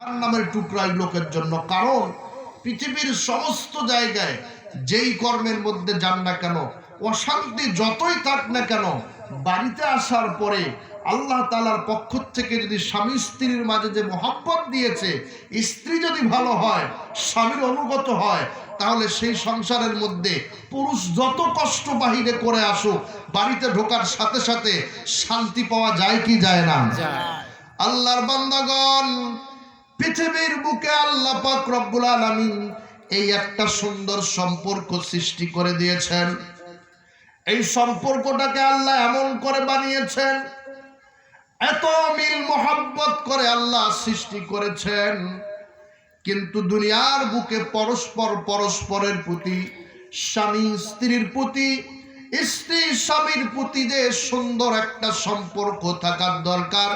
নামের টুকরাই লোকের জন্য। কারণ পৃথিবীর সমস্ত জায়গায় যেই কর্মের মধ্যে যান না কেন অশান্তি যতই থাক না কেন বাড়িতে আসার পরে আল্লাহ তালার পক্ষ থেকে যদি স্বামী স্ত্রীর মাঝে যে মহাব্বত দিয়েছে স্ত্রী যদি ভালো হয় স্বামীর অনুগত হয় তাহলে সেই সংসারের মধ্যে পুরুষ যত কষ্ট বাহিরে করে আসুক বাড়িতে ঢোকার সাথে সাথে শান্তি পাওয়া যায় কি যায় না? আল্লাহর বান্দাগণ পৃথিবীর বুকে আল্লাহ পাক রব্বুল আলামিন এই একটা সুন্দর সম্পর্ক সৃষ্টি করে দিয়েছেন। এই সম্পর্কটাকে আল্লাহ এমন করে বানিয়েছেন, এত মিল মোহাব্বত করে আল্লাহ সৃষ্টি করেছেন, কিন্তু দুনিয়ার বুকে পরস্পর পরস্পরের প্রতি, স্বামী স্ত্রীর প্রতি, স্ত্রী স্বামীর প্রতি যে সুন্দর একটা সম্পর্ক থাকার দরকার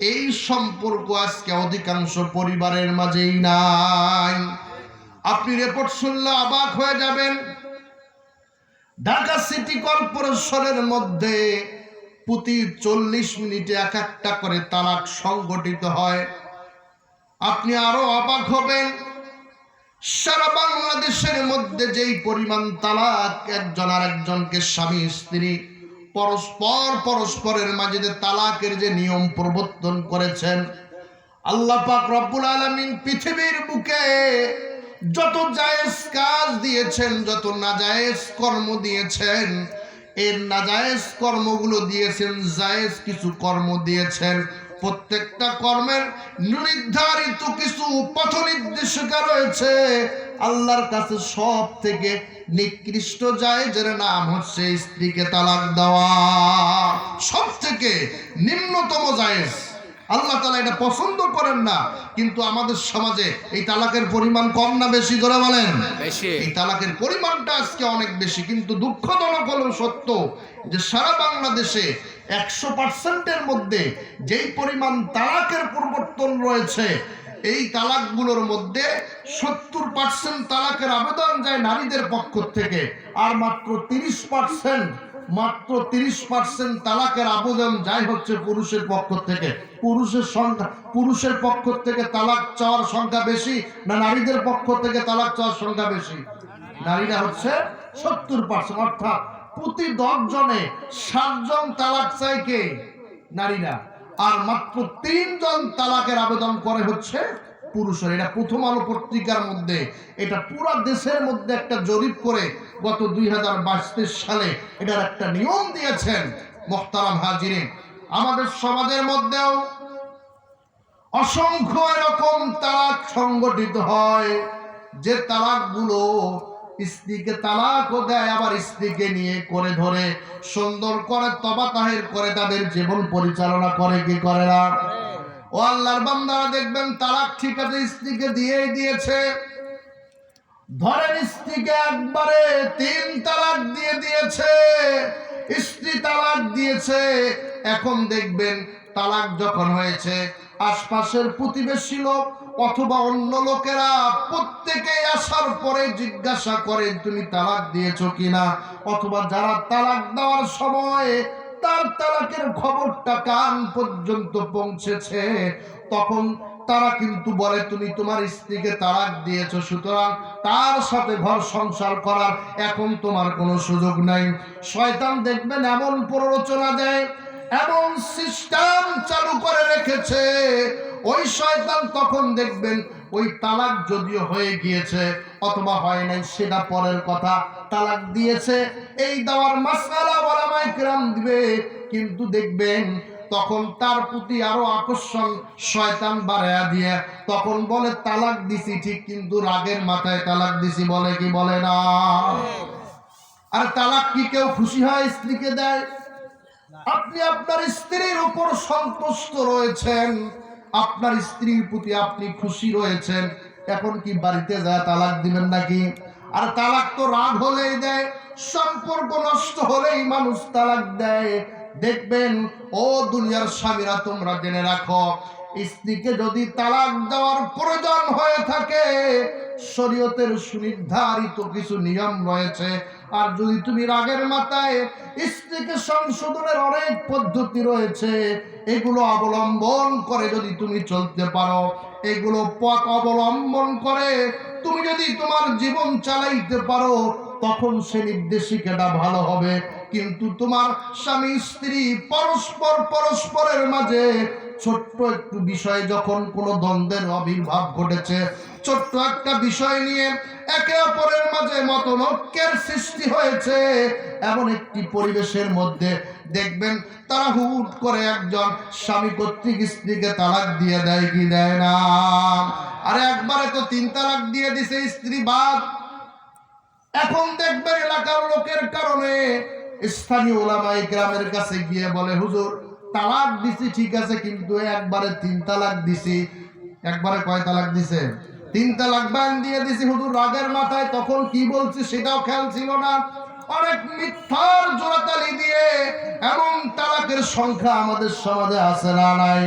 এই সম্পর্ক আজকে অধিকাংশ পরিবারের মাঝেই নাই। আপনি রিপোর্ট শুনলে অবাক হয়ে যাবেন। ঢাকা সিটি কর্পোরেশনের মধ্যে প্রতি চল্লিশ মিনিটে এক একটা করে তালাক সংগঠিত হয়। আপনি আরও অবাক হবেন। সারা বাংলাদেশের মধ্যে যেই পরিমাণ তালাক একজন আর একজনকে স্বামী, স্ত্রী পরস্পর পরস্পরের মাঝে যে তালাকের যে নিয়ম প্রবর্তন করেছেন, আল্লাহ পাক রব্বুল আলামিন পৃথিবীর বুকে যত জায়েজ কাজ দিয়েছেন, যত নাজায়েজ কর্ম দিয়েছেন এর নাজায়েজ কর্মগুলো দিয়েছেন, জায়েজ কিছু কর্ম দিয়েছেন। প্রত্যেকটা কর্মের নির্ধারিত কিছু পথ নির্দেশিকা রয়েছে। আল্লাহর কাছে সব থেকে নিকৃষ্ট জায়েজের নাম হচ্ছে স্ত্রীকে তালাক দেওয়া। সব থেকে নিম্নতম জায়েজ। আল্লাহ তালা এটা পছন্দ করেন না কিন্তু আমাদের সমাজে এই তালাকের পরিমাণ কম না বেশি ধরে বলেন? এই তালাকের পরিমাণটা আজকে অনেক বেশি কিন্তু দুঃখজনক হলেও সত্য যে সারা বাংলাদেশে একশো পার্সেন্টের মধ্যে যেই পরিমাণ তালাকের পরিবর্তন রয়েছে এই তালাকগুলোর মধ্যে সত্তর পার্সেন্ট তালাকের আবেদন যায় নারীদের পক্ষ থেকে। আর মাত্র তিরিশ পার্সেন্ট মাত্র তিরিশ পার্সেন্ট তালাকের আবেদন যায় হচ্ছে পুরুষের পক্ষ থেকে। পুরুষের সংখ্যা, পুরুষের পক্ষ থেকে তালাক চাওয়ার সংখ্যা বেশি না নারীদের পক্ষ থেকে তালাক চাওয়ার সংখ্যা বেশি? নারীরা হচ্ছে সত্তর পার্সেন্ট অর্থাৎ প্রতি দশ জনে সাতজন তালাক চাই কে? নারীরা। আর মাত্র তিনজন তালাকের আবেদন করে হচ্ছে পুরুষের। এটা প্রথম আলো পত্রিকার মধ্যে। এটা পুরো দেশের মধ্যে একটা জরিপ করে গত দুই হাজার সালে এটার একটা নিয়ম দিয়েছেন মোহতারাম হাজিরে আমাদের সমাজের মধ্যেও অসংখ্য এরকম তালাক সংগঠিত হয়। যে তালাকগুলো স্ত্রীকে তালাকও দেয়, আবার স্ত্রীকে নিয়ে করে ধরে, সুন্দর করে তবা তাহের করে তাদের জীবন পরিচালনা করে, কি করে না? ও আল্লাহর বান্দারা দেখবেন তালাক ঠিক আছে, স্ত্রীকে দিয়েই দিয়েছে। ধরেন স্ত্রীকে একবারে তিন তালাক দিয়ে দিয়েছে। স্ত্রী তালাক দিয়েছে, এখন দেখবেন তালাক যখন হয়েছে আশপাশের প্রতিবেশী লোক অথবা অন্য লোকেরা প্রত্যেকেই আসার পরে জিজ্ঞাসা করে, তুমি তালাক দিয়েছ কিনা? অথবা যারা তালাক দেওয়ার সময় তার তালাকের খবরটা কান পর্যন্ত পৌঁছেছে, তখন তারা কিন্তু বলে, তুমি তোমার স্ত্রীকে তালাক দিয়েছ, সুতরাং তার সাথে ঘর সংসার করার এখন তোমার কোনো সুযোগ নাই। শয়তান দেখবেন এমন প্ররোচনা দেয় এমন সিস্টেম চালু করে রেখেছে। ওই শয়তান তখন দেখবেন ওই তালাক যদিও হয়ে গিয়েছে অথবা হয় নাই সেটা পরের কথা। তালাক দিয়েছে এই দেওয়ার মাসালা ওলামাই কিরাম দিবে কিন্তু দেখবেন তখন তার প্রতি আরও আকর্ষণ শয়তান বাড়ায়া দিয়ে তখন বলে তালাক দিছি ঠিক কিন্তু রাগের মাথায় তালাক দিছি বলে কি বলে না? আর তালাক কি কেউ খুশি হয় স্ত্রীকে দেয়? আপনি আপনার স্ত্রীর উপর সন্তুষ্ট রয়েছেন। আপনার স্ত্রীর প্রতি আপনি খুশি রয়েছেন। এখন কি বাড়িতে যা তালাক দিবেন নাকি? আর তালাক তো রাগ হলেই দেয়, সম্পর্ক নষ্ট হলেই মানুষ তালাক দেয়। দেখবেন, ও দুনিয়ার স্বামীরা তোমরা জেনে রাখো স্ত্রীকে যদি তালাক দেওয়ার প্রয়োজন হয়ে থাকে, শরীয়তের সুনির্ধারিত কিছু নিয়ম রয়েছে। আর যদি তুমি রাগের মাথায় স্ত্রীকে সংশোধনের অনেক পদ্ধতি রয়েছে, এগুলো অবলম্বন করে যদি তুমি চলতে পারো, এগুলো পথ অবলম্বন করে তুমি যদি তোমার জীবন চালাইতে পারো, তখন সে নির্দেশিকাটা ভালো হবে। কিন্তু তোমার স্বামী স্ত্রী পরস্পর পরস্পরের মাঝে ছোট্ট একটু বিষয়ে, যখন কোনো দ্বন্দ্বের আবির্ভাব ঘটেছে, ছোট্ট একটা বিষয় নিয়ে একে অপরের মাঝে মতনৈক্যের সৃষ্টি হয়েছে। এমন একটি পরিবেশের মধ্যে দেখবেন, তারা হুট করে একজন স্বামী কর্তৃক স্ত্রীকে তালাক দিয়ে দেয়, কি দেয় না? আরে একবারে তো তিন তালাক দিয়ে দিছে স্ত্রী বাদ এখন দেখবেন এলাকার লোকের কারণে স্থানীয় ওলামাই গ্রামের কাছে গিয়ে বলে, হুজুর তালাক দিছি, ঠিক আছে, কিন্তু একবারে তিন তালাক দিছি। একবারে কয় তালাক দিছে? তিন তালাক বান দিয়ে দিছি হুজুর রাগের মাথায়, তখন কি বলছি সেটাও খেয়াল ছিল না। অনেক মিথ্যার জোড়াতালি দিয়ে এমন তালাকের সংখ্যা আমাদের সমাজে আছে না নাই।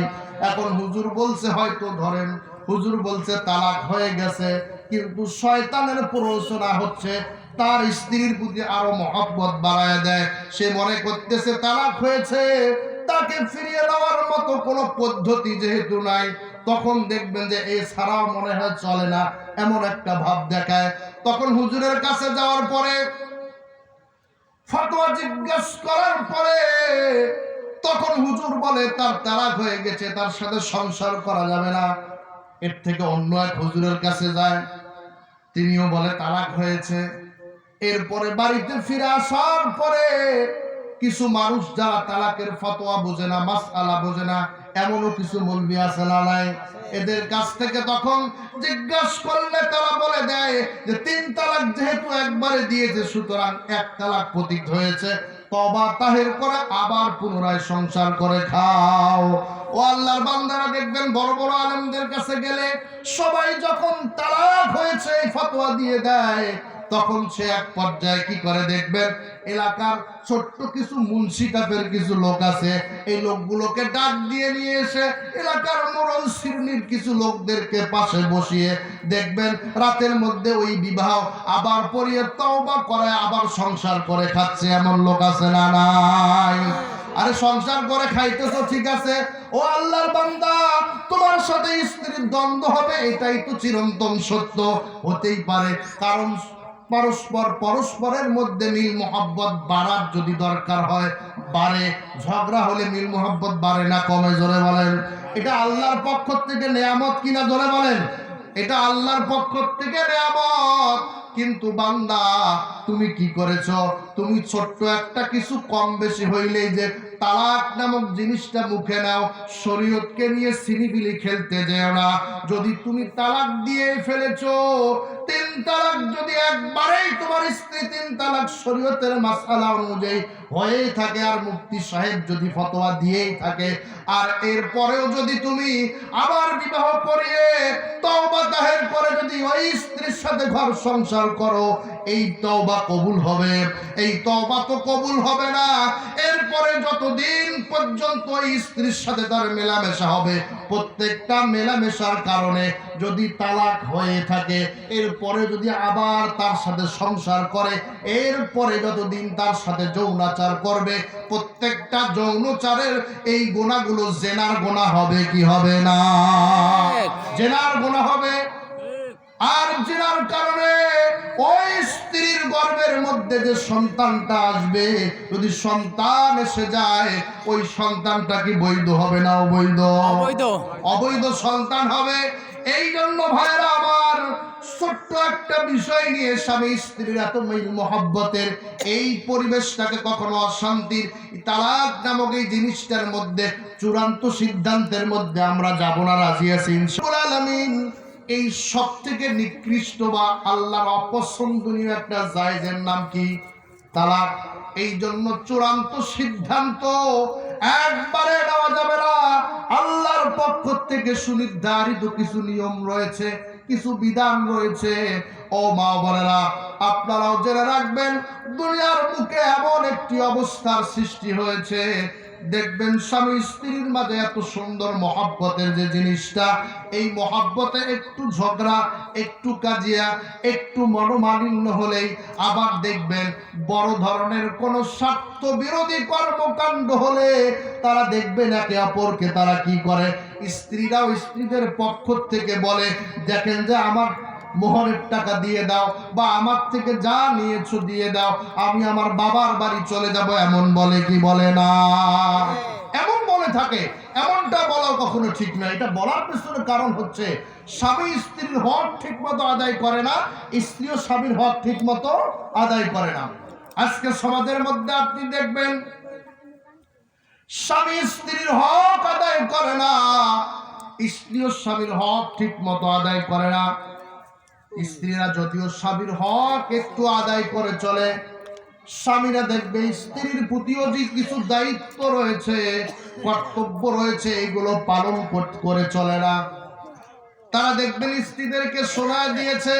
এখন হুজুর বলছে, হয়তো ধরেন, হুজুর বলছে তালাক হয়ে গেছে, কিন্তু শয়তানের প্ররোচনা হচ্ছে, তার স্ত্রীর প্রতি আরও মহব্বত বাড়ায় দেয়। সে মনে করতেছে তালাক হয়েছে তাকে ফিরিয়ে দেওয়ার মতো কোনো পদ্ধতি যেহেতু নাই, তখন দেখবেন যে এ ছাড়াও মনে হয় চলে না, এমন একটা ভাব দেখায়। তখন হুজুরের কাছে যাওয়ার পরে ফতোয়া জিজ্ঞেস করার পরে তখন হুজুর বলে, তার তালাক হয়ে গেছে, তার সাথে সংসার করা যাবে না। এর থেকে অন্য এক হুজুরের কাছে যায়, তিনিও বলে, তালাক হয়েছে। এরপরে বাড়িতে ফিরে আসার পরে কিছু মানুষ যারা তালাকের ফতোয়া বোঝে না মাস আলা বোঝে না, এমনও কিছু মলবি আছে নাই? এদের কাছ থেকে তখন জিজ্ঞাসা করলে তারা বলে দেয় যে, তিন তালাক যেহেতু একবারে দিয়েছে, সুতরাং এক তালাক পতিত হয়েছে তাহের করে আবার পুনরায় সংসার করে খাও। ও আল্লাহর বান্দারা দেখবেন, বড় বড় আলেমদের কাছে গেলে সবাই যখন তালাক হয়েছে ফতোয়া দিয়ে দেয় তখন সে এক পর্যায়ে কি করে দেখবেন? এলাকার ছোট্ট কিছু মুন্সি টাপের কিছু লোক আছে। এই লোকগুলোকে ডাক দিয়ে নিয়ে এসে এলাকার মোড়ল শ্রেণির কিছু লোকদেরকে পাশে বসিয়ে দেখবেন, রাতের মধ্যে ওই বিবাহ আবার পরিয়ে তওবা করে আবার সংসার করে খাচ্ছে। এমন লোক আছে না নাই? আরে সংসার করে খাইতেছো, ঠিক আছে? ও আল্লাহর বান্দা, তোমার সাথে স্ত্রীর দ্বন্দ্ব হবে, এটাই তো চিরন্তন সত্য। হতেই পারে, কারণ পরস্পর পরস্পরের মধ্যে মিল মোহাব্বত বাড়ার যদি দরকার হয়, বাড়ে। ঝগড়া হলে মিল মোহাব্বত বাড়ে না, কমে জোরে বলেন। এটা আল্লাহর পক্ষ থেকে নেয়ামত কিনা জোরে বলেন? এটা আল্লাহর পক্ষ থেকে নেয়ামত। কিন্তু বান্দা তুমি কি করেছ? তুমি ছোট্ট একটা কিছু কম বেশি হইলেই যে তালাক নামক জিনিসটা মুখে নাও, শরীয়তকে নিয়ে সিনিবিলি খেলতে যেও না। যদি তুমি তালাক দিয়ে ফেলেছো, তিন তালাক যদি একবারেই তোমার স্ত্রী তিন তালাক শরীয়তের মাসালা অনুযায়ী হয়েই থাকে, আর মুফতি সাহেব যদি ফতোয়া দিয়েই থাকে, আর এরপরেও যদি তুমি আবার বিবাহ করিয়ে তওবা তাহের করে যদি ওই স্ত্রীর সাথে ঘর সংসার করো, এই তওবা কবুল হবে। এই তওবা তো কবুল হবে না। এরপরে যতদিন পর্যন্ত এই স্ত্রীর সাথে তার মেলামেশা হবে প্রত্যেকটা মেলামেশার কারণে যদি তালাক হয়ে থাকে এরপরে যদি আবার তার সাথে সংসার করে এরপরে যতদিন তার সাথে যৌনাচার করবে প্রত্যেকটা যৌনচারের এই গোনাগুলো জেনার গোনা হবে কি হবে না? জেনার গোনা হবে। আর জেনার কারণে ওই স্ত্রীর গর্ভের মধ্যে যে সন্তানটা আসবে যদি সন্তান এসে যায় ওই সন্তানটা কি বৈধ হবে না অবৈধ? অবৈধ। অবৈধ সন্তান হবে। এই জন্য ভাইয়েরা আমার ছোট্ট একটা বিষয় নিয়ে স্বামী স্ত্রীর এত মিল মহাব্বতের এই পরিবেশটাকে কখনো অশান্তির তালাক নামক এই জিনিসটার মধ্যে চূড়ান্ত সিদ্ধান্তের মধ্যে আমরা যাব না রাজি আছি আলামিন এই সব থেকে নিকৃষ্ট বা আল্লাহর অপছন্দনীয় একটা জায়গের নাম কি? তালাক। এই জন্য চূড়ান্ত সিদ্ধান্ত একবারে নেওয়া যাবে না। আল্লাহর পক্ষ থেকে সুনির্ধারিত কিছু নিয়ম রয়েছে, কিছু বিধান রয়েছে। ও মা বোনেরা, আপনারাও জেনে রাখবেন, দুনিয়ার মুখে এমন একটি অবস্থার সৃষ্টি হয়েছে দেখবেন স্বামী স্ত্রীর মাঝে এত সুন্দর মহাব্বতের যে জিনিসটা, এই মহাব্বতে একটু ঝগড়া, একটু কাজিয়া, একটু মনোমালিন্য হলেই আবার দেখবেন বড় ধরনের কোন স্বার্থ বিরোধী কর্মকাণ্ড হলে তারা দেখবেন একে অপরকে তারা কি করে? স্ত্রীরাও স্ত্রীদের পক্ষ থেকে বলে, দেখেন যে আমার মোহরের টাকা দিয়ে দাও বা আমার থেকে যা নিয়েছো দিয়ে দাও, আমি আমার বাবার বাড়ি চলে যাব, এমন বলে কি বলে না? এমন বলে থাকে, এমনটা বলা কখনো ঠিক না। এটা বলার পেছনে কারণ হচ্ছে, স্বামী স্ত্রীর হক ঠিক মতো আদায় করে না, স্ত্রীও স্বামীর হক ঠিক মতো আদায় করে না। আজকে সমাজের মধ্যে আপনি দেখবেন, স্বামী স্ত্রীর হক আদায় করে না, স্ত্রীও স্বামীর হক ঠিক মতো আদায় করে না। স্ত্রীরা যদিও স্বামীর হক একটু আদায় করে চলে, স্বামীরা দেখবে স্ত্রীর প্রতিও যে কিছু দায়িত্ব রয়েছে, কর্তব্য রয়েছে, এগুলো পালন করে চলে না। তারা দেখবেন স্ত্রীদেরকে শোনা দিয়েছে,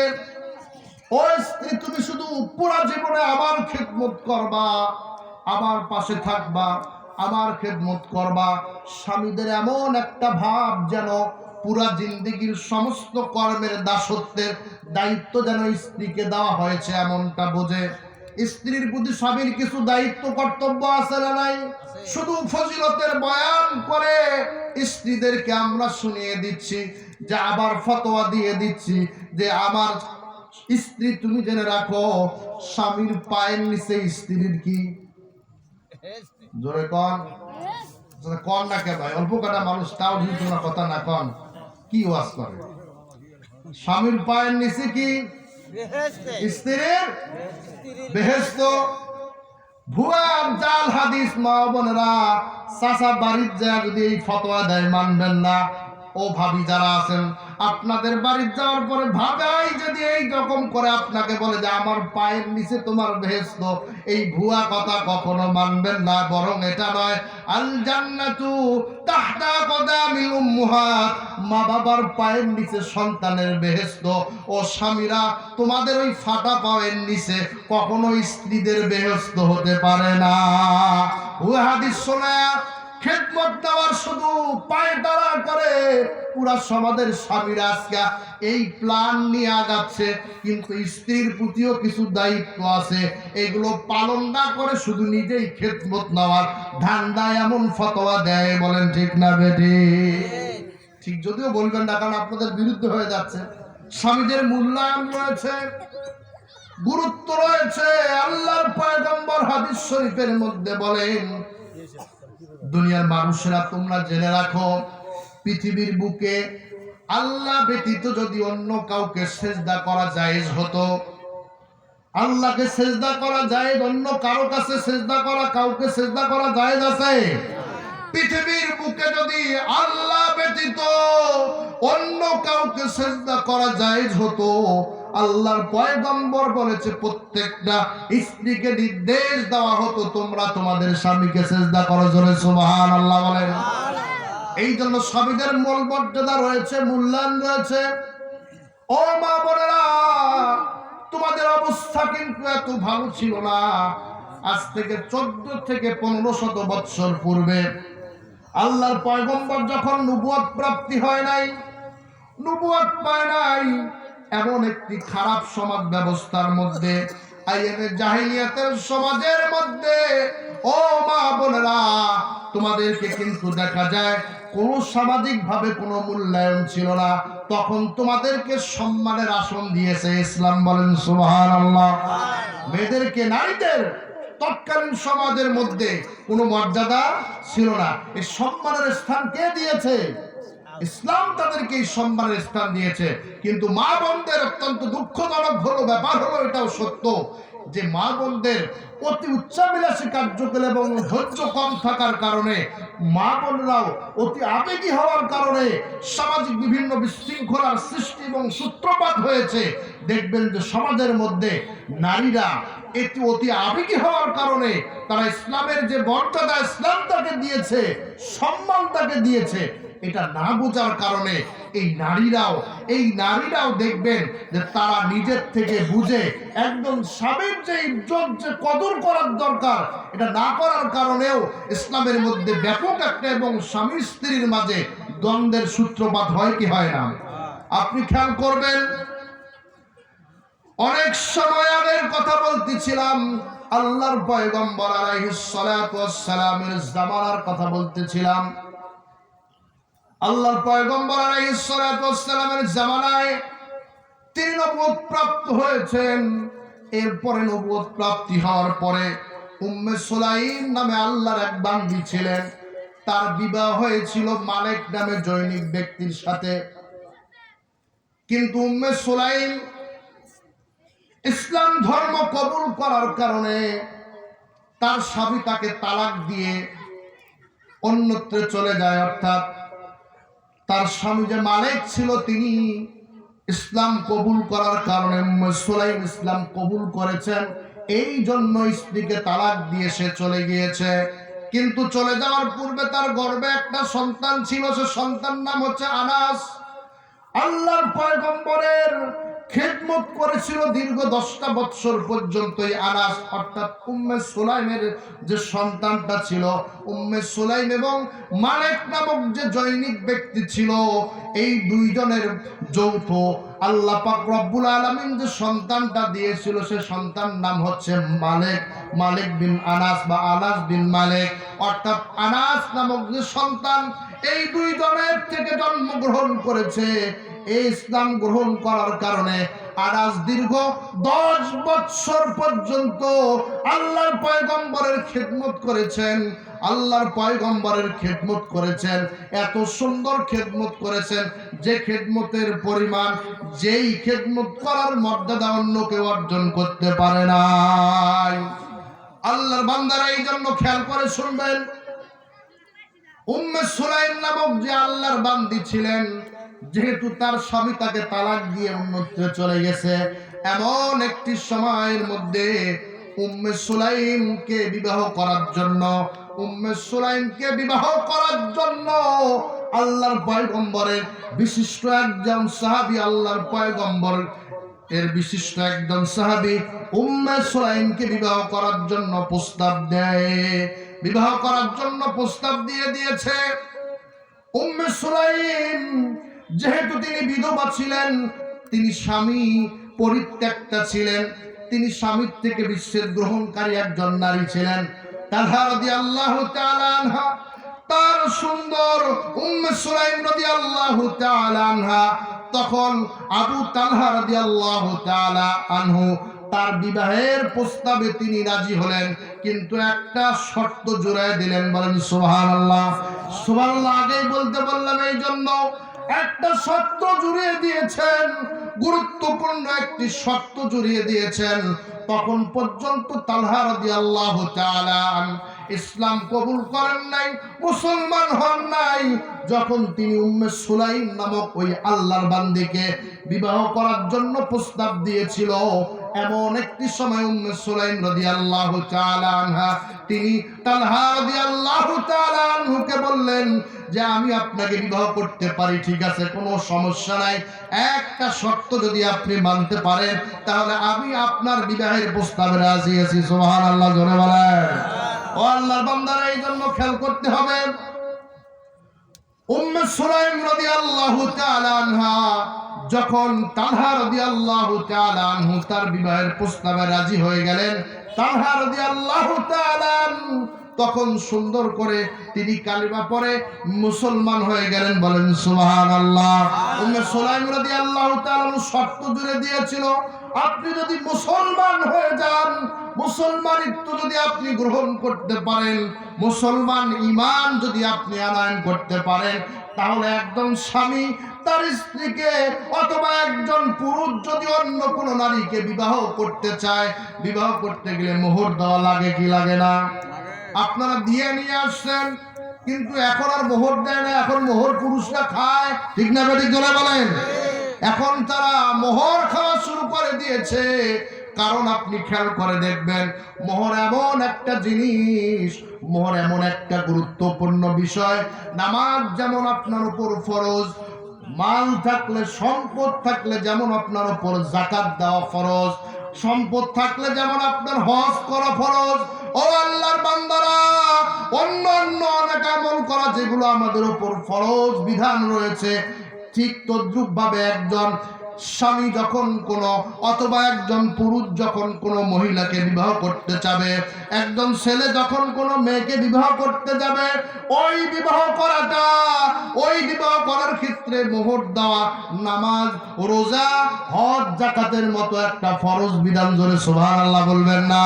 ও স্ত্রী, তুমি শুধু পুরা জীবনে আমার খেদমত করবা, আমার পাশে থাকবা, আমার খেদমত করবা। স্বামীদের এমন একটা ভাব যেন পুরা জিন্দিগির সমস্ত কর্মের দাসত্বের দায়িত্ব যেন স্ত্রীকে দেওয়া হয়েছে এমনটা বোঝে। স্ত্রীর প্রতি স্বামীর কিছু দায়িত্ব কর্তব্য আছে না নাই? শুধু ফজিলতের বয়ান করে স্ত্রীদেরকে আমরা শুনিয়ে দিচ্ছি যে আবার ফতোয়া দিয়ে দিচ্ছি যে আমার স্ত্রী তুমি জেনে রাখো স্বামীর পায়ের নিচে স্ত্রীর কি? জোরে কন। আচ্ছা, কন না কে ভাই? অল্প কাটা মানুষ তাও তোমরা কথা না কন। কি ওয়াজ করে? স্বামীর পায়ের নিচে কি? স্ত্রীর? বেহেস্ত ভুয়া জাল হাদিস মা বোনেরা চাচা বাড়ির যা যদি এই ফতোয়া দেয় মানবেন না। ও ভাবি যারা আছেন, আপনাদের বাড়ির যাওয়ার পরে ভাবাই যদি এই রকম করে আপনাকে বলে যে, আমার পায়ের নিচে তোমার বেহেস্ত এই ভুয়া কথা কখনো মানবেন না, বরং এটা নয়। আল জান্নাতু তাহতা কদামিল উম্মুহাত মা বাবার পায়ের নিচে সন্তানের বেহেস্ত ও স্বামীরা, তোমাদের ওই ফাটা পায়ের নিচে কখনো স্ত্রীদের বেহেস্ত হতে পারে না। ও হাদিস শোনা খেদমত দেওয়ার শুধু পায়ে দাঁড়া করে। পুরা সমাজের স্বামীরা আজকে এই প্ল্যান নিয়ে আগাচ্ছে, কিন্তু স্ত্রীর প্রতিও কিছু দায়িত্ব আছে। এগুলো পালন না করে শুধু নিজেই খেদমত নেওয়ার। ধান্দায় এমন ফতোয়া দেয়, বলেন ঠিক না বেটি? ঠিক, যদিও বলবেন না, কারণ আপনাদের বিরুদ্ধে হয়ে যাচ্ছে। স্বামীদের মূল্যায়ন রয়েছে, গুরুত্ব রয়েছে। আল্লাহর পয়গম্বর হাদিস শরীফের মধ্যে বলেন দুনিয়ার মানুষেরা তোমরা জেনে রাখো, পৃথিবীর বুকে আল্লাহ ব্যতীত যদি অন্য কাউকে সেজদা করা জায়েজ হতো, আল্লাহকে সেজদা করা যায় অন্য কারও কাছে সেজদা করা, কাউকে সেজদা করা জায়েজ আছে? পৃথিবীর বুকে যদি আল্লাহ ব্যতীত অন্য কাউকে সেজদা করা জায়েজ হতো আল্লাহর পয়গম্বর বলেছে প্রত্যেকটা স্ত্রীকে নির্দেশ দেওয়া হতো তোমরা তোমাদের স্বামীকে সেজদা করো জোরে সুবহান আল্লাহ বলেন। এই জন্য স্বামীদের মূল মর্যাদা রয়েছে মূল্যায়ন রয়েছে। ও মা বোনেরা তোমাদের অবস্থা কিন্তু এত ভালো ছিল না। আজ থেকে চোদ্দ থেকে পনেরো শত বৎসর পূর্বে আল্লাহর পয়গম্বর যখন নুবুয়াত প্রাপ্তি হয় নাই নুবুয়াত পায় নাই এমন একটি খারাপ সমাজ ব্যবস্থার মধ্যে সমাজের মধ্যে, ও মা বোনেরা, তোমাদেরকে কিন্তু দেখা যায়, কোনো সামাজিক ভাবে কোনো মূল্যায়ন ছিল না। তখন তোমাদেরকে সম্মানের আসন দিয়েছে ইসলাম বলেন সুবহান আল্লাহ মেয়েদেরকে, নারীদের তৎকালীন সমাজের মধ্যে কোনো মর্যাদা ছিল না। এই সম্মানের স্থান কে দিয়েছে? ইসলাম তাদেরকে এই সম্মানের স্থান দিয়েছে। কিন্তু মা বোনদের অত্যন্ত দুঃখজনক হলো, ব্যাপার হলো এটাও সত্য যে মা বোনদের অতি উচ্চাবিলাসী কার্যকলাপ এবং ধৈর্য কম থাকার কারণে মা বোনরাও অতি আবেগী হওয়ার কারণে সামাজিক বিভিন্ন বিশৃঙ্খলার সৃষ্টি এবং সূত্রপাত হয়েছে। দেখবেন যে সমাজের মধ্যে নারীরা এটি অতি আবেগী হওয়ার কারণে তারা ইসলামের যে মর্যাদা ইসলাম তাকে দিয়েছে, সম্মান তাকে দিয়েছে এটা না বোঝার কারণে এই নারীরাও এই নারীরাও দেখবেন যে তারা নিজের থেকে বুঝে একদম স্বামীর যে ইজ্জত, যে কদর করার দরকার, এটা না করার কারণেও ইসলামের মধ্যে ব্যাপক একটা এবং স্বামী স্ত্রীর মাঝে দ্বন্দ্বের সূত্রপাত হয় কি হয় না? আপনি খেয়াল করবেন, অনেক সময় আগের কথা বলতেছিলাম, আল্লাহর পয়গম্বর আলাইহিস সালামের জামানার কথা বলতেছিলাম। আল্লাহর পয়গম্বর আলাইহিস সালাতু ওয়াস সালামের জামানায় তিনি নবুয়ত প্রাপ্ত হয়েছেন। এরপরে নবুয়ত প্রাপ্তি হওয়ার পরে উম্মে সুলাইম নামে আল্লাহর এক বান্দি ছিলেন। তার বিবাহ হয়েছিল মালিক নামে জৈনিক ব্যক্তির সাথে। কিন্তু উম্মে সুলাইম ইসলাম ধর্ম কবুল করার কারণে তার স্বামী তাকে তালাক দিয়ে অন্যত্রে চলে যায়, অর্থাৎ তার স্বামী যে মালিক ছিল তিনি ইসলাম কবুল করার কারণে সোলাইম ইসলাম কবুল করেছেন। এই জন্য স্ত্রীকে তালাক দিয়ে সে চলে গিয়েছে। কিন্তু চলে যাওয়ার পূর্বে তার গর্বে একটা সন্তান ছিল, সে সন্তান নাম হচ্ছে আনাস। আল্লাহ পয়গম্বরের খেদমত করেছিল দীর্ঘ দশটা বৎসর পর্যন্ত এই আনাস, অর্থাৎ উম্মে সুলাইমের যে সন্তানটা ছিল, উম্মে সুলাইম এবং মালেক নামক যে জৈনিক ব্যক্তি ছিল, এই দুইজনের যৌথ আল্লাহ পাক রব্বুল আলামিন যে সন্তানটা দিয়েছিল, সে সন্তান নাম হচ্ছে মালেক, মালিক বিন আনাস বা আনাস বিন মালেক। অর্থাৎ আনাস নামক যে সন্তান এই দুই জনের থেকে জন্মগ্রহণ করেছে। এই ইসলাম গ্রহণ করার কারণে আনাস দীর্ঘ দশ বৎসর পর্যন্ত আল্লাহর পয়গম্বরের খেদমত করেছেন। আল্লাহর পয়গম্বরের খেদমত করেছেন। এত সুন্দর খেদমত করেছেন যে খেদমতের পরিমাণ, যেই খেদমত করার মর্যাদা অন্য কেউ অর্জন করতে পারে নাই। আল্লাহর বান্দারা এই জন্য খেয়াল করে শুনবেন। উম্মে সুলাইম নামক যে আল্লাহর বান্দি ছিলেন, যেহেতু তার স্বামী তাকে তালাক দিয়ে অন্যত্রে চলে গেছে, এমন একটি সময়ের মধ্যে উম্মে সুলাইমকে বিবাহ করার জন্য, উম্মে সুলাইমকে বিবাহ করার জন্য আল্লাহর পয়গম্বরের বিশিষ্ট একজন সাহাবী, আল্লাহর পয়গম্বর এর বিশিষ্ট একজন সাহাবী উম্মে সুলাইমকে বিবাহ করার জন্য প্রস্তাব দেয়। বিবাহ করার জন্য প্রস্তাব দিয়ে দিয়েছে। যেহেতু তিনি বিধবা ছিলেন, তিনি স্বামী পরিত্যক্তা ছিলেন। তিনি স্বামীর থেকে বিচ্ছেদ গ্রহণকারী একজন নারী ছিলেন। তার সুন্দর তখন আবু তালহা রাদিয়াল্লাহু তাআলা আনহু তার বিবাহের প্রস্তাবে তিনি রাজি হলেন, কিন্তু একটা শর্ত জোড়ায় দিলেন, বলেন সোহান আল্লাহ সোহান আগেই বলতে বললাম এই জন্য, একটা শর্ত জুড়িয়ে দিয়েছেন, গুরুত্বপূর্ণ একটি শর্ত জুড়িয়ে দিয়েছেন, তখন পর্যন্ত তালহা আল্লাহ তাআলা ইসলাম কবুল করেন নাই, মুসলমান হন নাই। যখন তিনি উম্মে সুলাইম নামক ওই আল্লাহর বান্দিকে বিবাহ করার জন্য প্রস্তাব দিয়েছিল, এমন একটি সময় উম্মে সুলাইম রাদিয়াল্লাহু তাআলা আনহা তিনি তালহা রাদিয়াল্লাহু তাআলা আনহুকে বললেন যে, আমি আপনাকে বিবাহ করতে পারি, ঠিক আছে, কোনো সমস্যা নাই। একটা শর্ত যদি আপনি মানতে পারেন, তাহলে আমি আপনার বিবাহের প্রস্তাবে রাজি আছি। সুবহানাল্লাহ, জোরে বলেন। ও আল্লাহর বান্দারা, এই জন্য খেয়াল করতে হবে। উম্মে সুলাইম রাদিয়াল্লাহু তাআলা আনহা যখন তালহা রাদিয়াল্লাহু তাআলা আনহু তার বিবাহের প্রস্তাবে রাজি হয়ে গেলেন তালহা রাদিয়াল্লাহু তাআলা তখন সুন্দর করে তিনি কালিমা পরে মুসলমান হয়ে গেলেন, বলেন সুবহানাল্লাহ। উম্মে সুলাইম রাদিয়াল্লাহু তাআলা শর্ত জুড়ে দিয়েছিল আপনি যদি মুসলমান হয়ে যান মুসলমানিত্ব যদি আপনি গ্রহণ করতে পারেন, মুসলমান ইমান যদি আপনি আনয়ন করতে পারেন, তাহলে একদম স্বামী তার স্ত্রীকে অথবা একজন পুরুষ যদি অন্য কোনো নারীকে বিবাহ করতে চায়, বিবাহ করতে গেলে মোহর দেওয়া লাগে কি লাগে না? আপনারা দিয়ে নিয়ে আসছেন, কিন্তু এখন আর মোহর দেয় না, এখন মোহর পুরুষরা খায়। ঠিক না বেঠিক ধরে বলেন? এখন তারা মোহর খাওয়া শুরু করে দিয়েছে। কারণ আপনি খেয়াল করে দেখবেন, মোহর এমন একটা জিনিস, মোহর এমন একটা গুরুত্বপূর্ণ বিষয়। নামাজ যেমন আপনার উপর ফরজ, মাল থাকলে, সম্পদ থাকলে যেমন আপনার উপর জাকাত দেওয়া ফরজ, সম্পদ থাকলে যেমন আপনার হজ করা ফরজ। ও আল্লাহর বান্দারা অন্য অন্য অনেক আমল করা যেগুলো আমাদের উপর ফরজ বিধান রয়েছে। ঠিক তদ্রুপ ভাবে একজন স্বামী যখন কোন অথবা একজন পুরুষ যখন কোন মহিলাকে বিবাহ করতে যাবে, একজন ছেলে যখন কোন মেয়েকে বিবাহ করতে যাবে, ওই বিবাহ করাটা, ওই বিবাহ করার ক্ষেত্রে মোহর দেওয়া নামাজ, রোজা, হজ, জাকাতের মতো একটা ফরজ বিধান জোরে সুবহান আল্লাহ বলবেন না।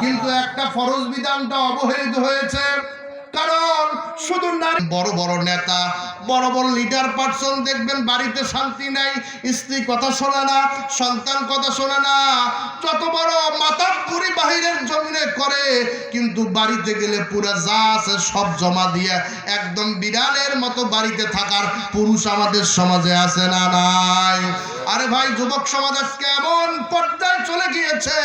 কিন্তু একটা ফরজ বিধানটা অবহেলিত হয়েছে। কারণ শুধু নারী বড় বড় নেতা, বড় বড় লিডার পার্সন দেখবেন, বাড়িতে শান্তি নাই, স্ত্রী কথা শোনে না, সন্তান কথা শোনে না। যত বড় মাতার পুরি বাহিরের জমিনে করে, কিন্তু বাড়িতে গেলে পুরা যা আছে সব জমা দিয়ে একদম বিড়ালের মতো বাড়িতে থাকার পুরুষ আমাদের সমাজে আছে না নাই? আরে ভাই, যুবক সমাজ আজকে এমন পর্যায়ে চলে গিয়েছে,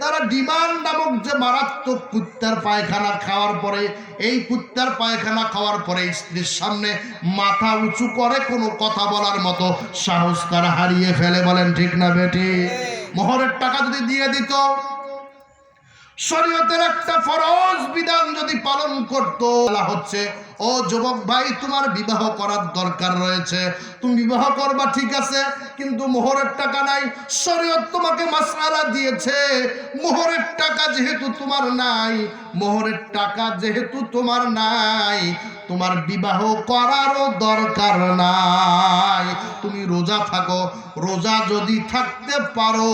তারা ডিমান্ড নামক যে মারাত্মক কুত্তার পায়খানা খাওয়ার পরে, এই কুত্তার পায়খানা খাওয়ার পরে স্ত্রীর সামনে মাথা উঁচু করে কোনো কথা বলার মতো সাহস তারা হারিয়ে ফেলে, বলেন ঠিক না বেটি? মোহরের টাকা যদি দিয়ে দিত, শরীয়তের একটা ফরজ বিধান যদি পালন করতো বলা হচ্ছে ও যুবক ভাই, তোমার বিবাহ করার দরকার রয়েছে। তুমি বিবাহ করবা, ঠিক আছে, কিন্তু মোহরের টাকা নাই। শরীয়ত তোমাকে মাসালা দিয়েছে। মোহরের টাকা যেহেতু তোমার নাই, মোহরের টাকা যেহেতু তোমার নাই, তোমার বিবাহ করারও দরকার নাই। তুমি রোজা থাকো, রোজা যদি থাকতে পারো,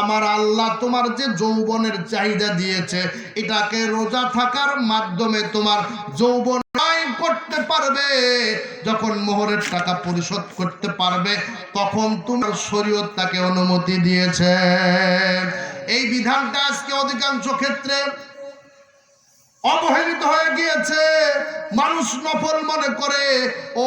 আমার আল্লাহ তোমার যে যৌবনের চাহিদা দিয়েছে, এটাকে রোজা থাকার মাধ্যমে তোমার যৌবন আয় করতে পারবে। যখন মোহরের টাকা পরিশোধ করতে পারবে, তখন তোমার শরীয়ত তাকে অনুমতি দিয়েছে। এই বিধানটা আজকে অধিকাংশ ক্ষেত্রে অবহেলিত হয়ে গিয়েছে। মানুষ নফল মনে করে, ও